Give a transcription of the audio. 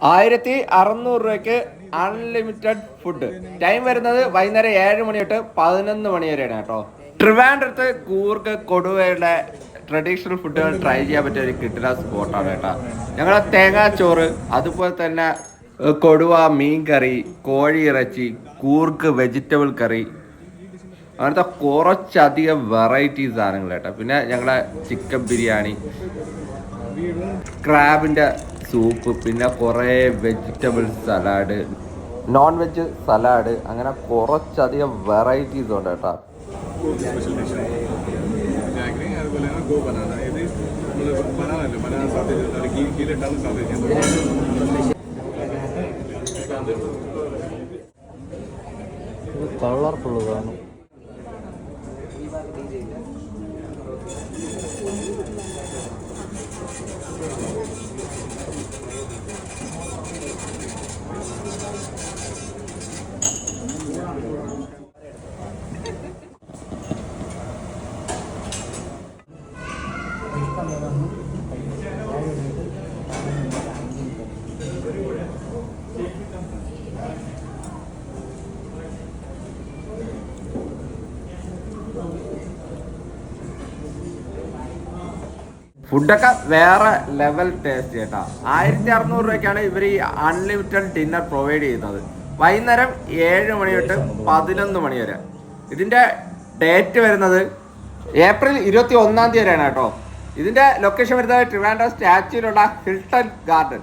ആയിരത്തി അറുന്നൂറ് രൂപയ്ക്ക് അൺലിമിറ്റഡ് ഫുഡ് ടൈം വരുന്നത് വൈകുന്നേരം ഏഴ് മണി തൊട്ട് പതിനൊന്ന് മണി വരെയാണ് കേട്ടോ. ട്രിവാൻഡ്രത്ത് കൂർഗ് കൊടുവയുടെ ട്രഡീഷണൽ ഫുഡുകൾ ട്രൈ ചെയ്യാൻ പറ്റിയ ഒരു കിട്ടുന്ന സ്പോട്ടാണ് കേട്ടോ. ഞങ്ങളെ തേങ്ങാച്ചോറ് അതുപോലെ തന്നെ കൊടുവ മീൻ കറി കോഴി ഇറച്ചി കൂർഗ് വെജിറ്റബിൾ കറി അങ്ങനത്തെ കുറച്ചധികം വെറൈറ്റി സാധനങ്ങൾ കേട്ടോ. പിന്നെ ഞങ്ങളെ ചിക്കൻ ബിരിയാണി ക്രാബിന്റെ സൂപ്പ് പിന്നെ കുറേ vegetable salad non veg salad അങ്ങനെ കുറച്ചധികം വെറൈറ്റീസ് ഉണ്ട് കേട്ടോ. ജാഗ്രി ഫുഡൊക്കെ വേറെ ലെവൽ ടേസ്റ്റ് കേട്ടോ. ആയിരത്തി അറുന്നൂറ് രൂപയ്ക്കാണ് ഇവർ ഈ അൺലിമിറ്റഡ് ഡിന്നർ പ്രൊവൈഡ് ചെയ്യുന്നത്. വൈകുന്നേരം ഏഴ് മണി തൊട്ട് പതിനൊന്ന് മണി വരെ. ഇതിന്റെ ഡേറ്റ് വരുന്നത് ഏപ്രിൽ ഇരുപത്തി ഒന്നാം തീയതി വരെയാണ് കേട്ടോ. ഇതിന്റെ ലൊക്കേഷൻ വരുന്നത് ട്രിവാൻഡ്രം സ്റ്റാച്യൂലുള്ള ഹിൽട്ടൺ ഗാർഡൻ.